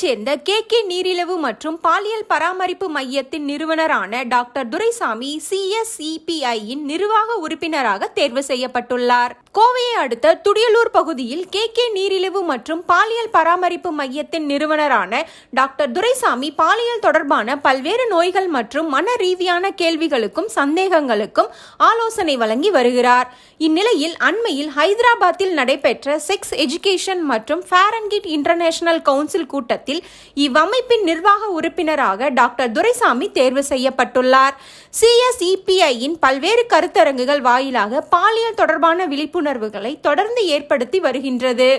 சேர்ந்த K K நீரிழிவு மற்றும் பாலியல் பராமரிப்பு மையத்தின் நிறுவனரான டாக்டர் துரைசாமி சிஎஸ்இபிஐயின் நிர்வாக உறுப்பினராக தேர்வு செய்யப்பட்டுள்ளார். கோவையை அடுத்த துடியலூர் பகுதியில் கே கே நீரிழிவு மற்றும் பாலியல் பராமரிப்பு மையத்தின் நிறுவனரான டாக்டர் துரைசாமி பாலியல் தொடர்பான பல்வேறு நோய்கள் மற்றும் மன ரீதியான கேள்விகளுக்கும் சந்தேகங்களுக்கும் ஆலோசனை வழங்கி வருகிறார். இந்நிலையில் அண்மையில் ஹைதராபாத்தில் நடைபெற்ற செக்ஸ் எஜுகேஷன் மற்றும் ஃபேரன்கிட் இன்டர்நேஷனல் கவுன்சில் கூட்டத்தில் இவ்வமைப்பின் நிர்வாக உறுப்பினராக டாக்டர் துரைசாமி தேர்வு செய்யப்பட்டுள்ளார். சிஎஸ்இபிஐயின் பல்வேறு கருத்தரங்குகள் வாயிலாக பாலியல் தொடர்பான விழிப்புணர்வுகளை தொடர்ந்து ஏற்படுத்தி வருகின்றது.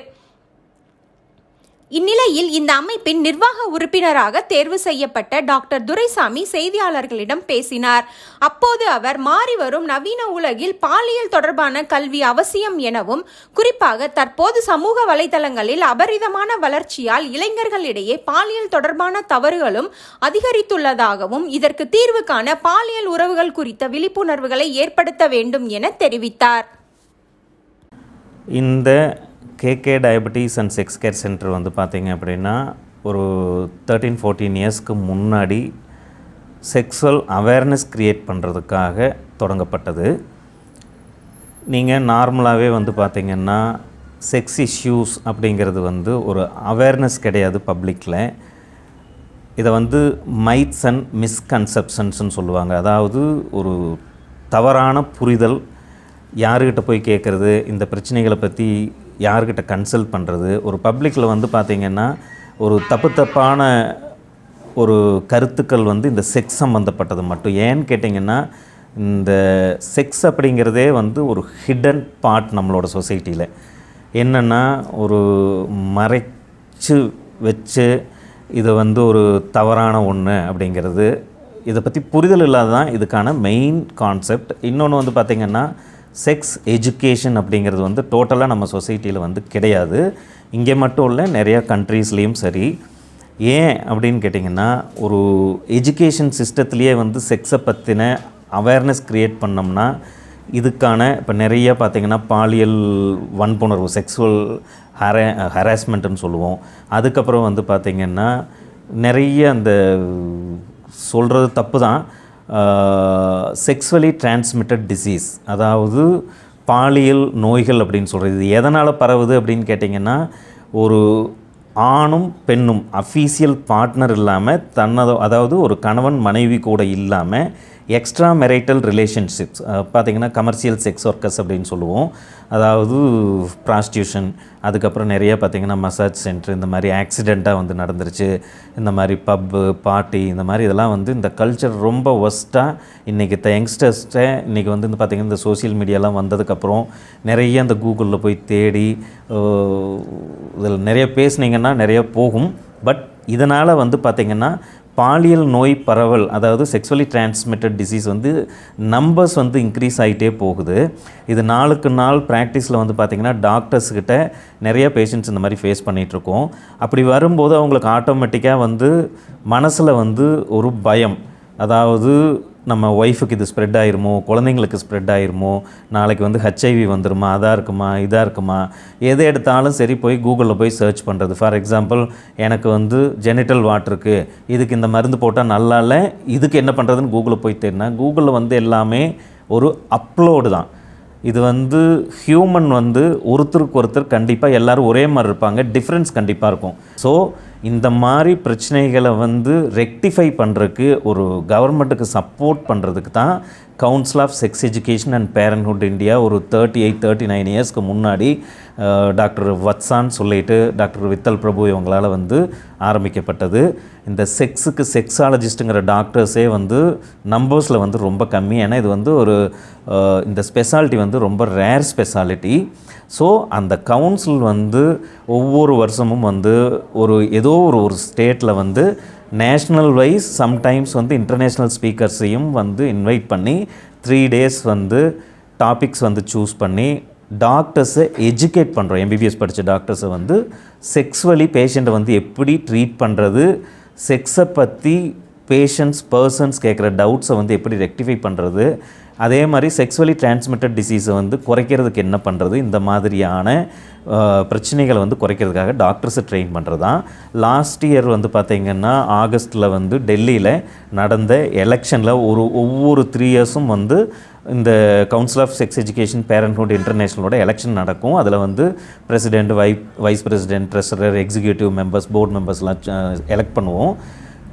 இந்நிலையில் இந்த அமைப்பின் நிர்வாக உறுப்பினராக தேர்வு செய்யப்பட்ட டாக்டர் துரைசாமி செய்தியாளர்களிடம் பேசினார். அப்போது அவர் மாறிவரும் நவீன உலகில் பாலியல் தொடர்பான கல்வி அவசியம் எனவும் குறிப்பாக தற்போது சமூக வலைதளங்களில் அபரிதமான வளர்ச்சியால் இளைஞர்களிடையே பாலியல் தொடர்பான தவறுகளும் அதிகரித்துள்ளதாகவும் இதற்கு தீர்வு காண பாலியல் உறவுகள் குறித்த விழிப்புணர்வுகளை ஏற்படுத்த வேண்டும் என தெரிவித்தார். இந்த KK diabetes and sex care centre வந்து பார்த்தீங்க அப்படின்னா ஒரு தேர்ட்டீன் ஃபோர்டீன் இயர்ஸ்க்கு முன்னாடி செக்ஸுவல் அவேர்னஸ் க்ரியேட் பண்ணுறதுக்காக தொடங்கப்பட்டது. நீங்கள் நார்மலாகவே வந்து பார்த்திங்கன்னா செக்ஸ் இஷ்யூஸ் அப்படிங்கிறது வந்து ஒரு அவேர்னஸ் கிடையாது பப்ளிக்கில் இதை வந்து மைட்ஸ் அண்ட் மிஸ்கன்செப்ஷன்ஸ்னு சொல்லுவாங்க. அதாவது ஒரு தவறான புரிதல் யாருக்கிட்ட போய் கேட்குறது இந்த பிரச்சனைகளை பற்றி யார்கிட்ட கன்சல்ட் பண்ணுறது ஒரு பப்ளிக்கில் வந்து பார்த்திங்கன்னா ஒரு தப்பு தப்பான ஒரு கருத்துக்கள் வந்து இந்த செக்ஸ் சம்மந்தப்பட்டது மட்டும். ஏன்னு கேட்டிங்கன்னா இந்த செக்ஸ் அப்படிங்கிறதே வந்து ஒரு ஹிடன் பார்ட் நம்மளோட சொசைட்டியில் என்னென்னா ஒரு மறைச்சு வச்சு இது வந்து ஒரு தவறான ஒன்று அப்படிங்கிறது இதை பற்றி புரிதல் இல்லாத இதுக்கான மெயின் கான்செப்ட் இன்னொன்று வந்து பார்த்திங்கன்னா செக்ஸ் எஜுகேஷன் அப்படிங்கிறது வந்து டோட்டலாக நம்ம சொசைட்டியில் வந்து கிடையாது. இங்கே மட்டும் இல்லை நிறையா கண்ட்ரீஸ்லேயும் சரி. ஏன் அப்படின்னு கேட்டிங்கன்னா ஒரு எஜுகேஷன் சிஸ்டத்துலேயே வந்து செக்ஸை பற்றின அவேர்னஸ் க்ரியேட் பண்ணோம்னா இதுக்கான இப்போ நிறைய பார்த்திங்கன்னா பாலியல் வன்புணர்வு செக்ஸுவல் ஹரே ஹராஸ்மெண்ட்டுன்னு சொல்லுவோம். அதுக்கப்புறம் வந்து பார்த்திங்கன்னா நிறைய அந்த சொல்கிறது தப்பு தான் செக்ஸுவலி டிரான்ஸ்மிட்டட் டிசீஸ் அதாவது பாலியல் நோய்கள் அப்படின்னு சொல்கிறது இது எதனால் பரவுது அப்படின்னு கேட்டிங்கன்னா ஒரு ஆணும் பெண்ணும் அஃபீஷியல் பார்ட்னர் இல்லாமல் தன்னதோ அதாவது ஒரு கணவன் மனைவி கூட இல்லாமல் எக்ஸ்ட்ரா மெரைட்டல் ரிலேஷன்ஷிப்ஸ் பார்த்திங்கன்னா கமர்ஷியல் செக்ஸ் ஒர்க்கர்ஸ் அப்படின்னு சொல்லுவோம். அதாவது ப்ராஸ்டியூஷன் அதுக்கப்புறம் நிறைய பார்த்திங்கன்னா மசாஜ் சென்டர் இந்த மாதிரி ஆக்சிடெண்ட்டாக வந்து நடந்துருச்சு. இந்த மாதிரி பப்பு பார்ட்டி இந்த மாதிரி இதெல்லாம் வந்து இந்த கல்ச்சர் ரொம்ப ஒஸ்ட்டாக இன்றைக்கி இந்த யங்ஸ்டர்ஸ்ட்டை இன்றைக்கி வந்து இந்த பார்த்திங்கன்னா இந்த சோஷியல் மீடியாலாம் வந்ததுக்கப்புறம் நிறைய இந்த கூகுளில் போய் தேடி இதில் நிறைய பேசுனீங்கன்னா நிறைய போகும். பட் இதனால் வந்து பார்த்திங்கன்னா பாலியல் நோய் பரவல் அதாவது செக்ஸுவலி டிரான்ஸ்மிட்டட் டிசீஸ் வந்து நம்பர்ஸ் வந்து இன்க்ரீஸ் ஆகிட்டே போகுது. இது நாளுக்கு நாள் ப்ராக்டிஸில் வந்து பார்த்திங்கன்னா டாக்டர்ஸ்கிட்ட நிறைய பேஷண்ட்ஸ் இந்த மாதிரி ஃபேஸ் பண்ணிகிட்ருக்கோம் அப்படி வரும்போது அவங்களுக்கு ஆட்டோமேட்டிக்காக வந்து மனசில் வந்து ஒரு பயம். அதாவது நம்ம ஒய்ஃபுக்கு இது ஸ்ப்ரெட் ஆயிருமோ? குழந்தைங்களுக்கு ஸ்ப்ரெட் ஆயிருமோ? நாளைக்கு வந்து ஹெச்ஐவி வந்துருமா? அதாக இருக்குமா? இதாக இருக்குமா? எதை எடுத்தாலும் சரி போய் கூகுளில் போய் சர்ச் பண்ணுறது ஃபார் எக்ஸாம்பிள் எனக்கு வந்து ஜெனிட்டல் வாட்டருக்கு இதுக்கு இந்த மருந்து போட்டால் நல்லா இல்லை இதுக்கு என்ன பண்ணுறதுன்னு கூகுளில் போய் தேடினா கூகுளில் வந்து எல்லாமே ஒரு அப்லோடு தான். இது வந்து ஹியூமன் வந்து ஒருத்தருக்கு ஒருத்தர் கண்டிப்பாக எல்லோரும் ஒரே மாதிரி இருப்பாங்க. டிஃப்ரென்ஸ் கண்டிப்பாக இருக்கும். ஸோ இந்த மாதிரி பிரச்சனைகளை வந்து ரெக்டிஃபை பண்ணுறதுக்கு ஒரு கவர்மெண்ட்டுக்கு சப்போர்ட் பண்ணுறதுக்கு தான் council of sex education and parenthood India ஒரு தேர்ட்டி எயிட் தேர்ட்டி நைன் இயர்ஸ்க்கு முன்னாடி டாக்டர் வத்சான் சொல்லிட்டு டாக்டர் வித்தல் பிரபு இவங்களால் வந்து ஆரம்பிக்கப்பட்டது. இந்த செக்ஸுக்கு செக்ஸாலஜிஸ்ட்டுங்கிற டாக்டர்ஸே வந்து நம்பர்ஸில் வந்து ரொம்ப கம்மி. ஏன்னா இது வந்து ஒரு இந்த ஸ்பெஷாலிட்டி வந்து ரொம்ப ரேர் ஸ்பெஷாலிட்டி. ஸோ அந்த கவுன்சில் வந்து ஒவ்வொரு வருஷமும் வந்து ஒரு ஏதோ ஒரு ஒரு ஸ்டேட்டில் வந்து நேஷ்னல் வைஸ் சம்டைம்ஸ் வந்து இன்டர்நேஷ்னல் ஸ்பீக்கர்ஸையும் வந்து இன்வைட் பண்ணி த்ரீ டேஸ் வந்து டாபிக்ஸ் வந்து சூஸ் பண்ணி டாக்டர்ஸை எஜுகேட் பண்ணுறோம் எம்பிபிஎஸ் படித்த டாக்டர்ஸை வந்து செக்ஸுவலி பேஷண்ட்டை வந்து எப்படி ட்ரீட் பண்ணுறது செக்ஸை பற்றி பேஷண்ட்ஸ் பர்சன்ஸ் கேட்குற டவுட்ஸை வந்து எப்படி ரெக்டிஃபை பண்ணுறது அதே மாதிரி செக்ஸுவலி டிரான்ஸ்மிட்டட் டிசீஸை வந்து குறைக்கிறதுக்கு என்ன பண்ணுறது இந்த மாதிரியான பிரச்சனைகளை வந்து குறைக்கிறதுக்காக டாக்டர்ஸை ட்ரெயின் பண்ணுறது தான் லாஸ்ட் இயர் வந்து பார்த்திங்கன்னா ஆகஸ்ட்டில் வந்து டெல்லியில் நடந்த எலெக்ஷனில் ஒரு ஒவ்வொரு த்ரீ இயர்ஸும் வந்து இந்த council of sex education parenthood இன்டர்நேஷனலோட election நடக்கும். அதில் வந்து president vice vice president treasurer executive members board மெம்பர்ஸ்லாம் elect பண்ணுவோம்.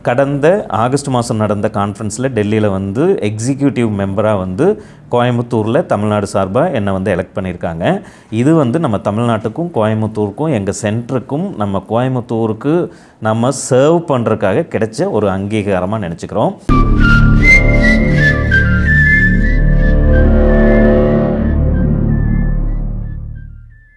கடந்த ஆகஸ்ட் மாதம் நடந்த கான்ஃபரன்ஸில் டெல்லியில் வந்து எக்ஸிக்யூட்டிவ் மெம்பராக வந்து கோயம்புத்தூரில் தமிழ்நாடு சார்பாக என்னை வந்து எலெக்ட் பண்ணியிருக்காங்க. இது வந்து நம்ம தமிழ்நாட்டுக்கும் கோயம்புத்தூருக்கும் எங்கள் சென்டருக்கும் நம்ம கோயம்புத்தூருக்கு நம்ம சர்வ் பண்ணுறதுக்காக கிடைச்ச ஒரு அங்கீகாரமாக நினச்சிக்கிறோம். Thank you.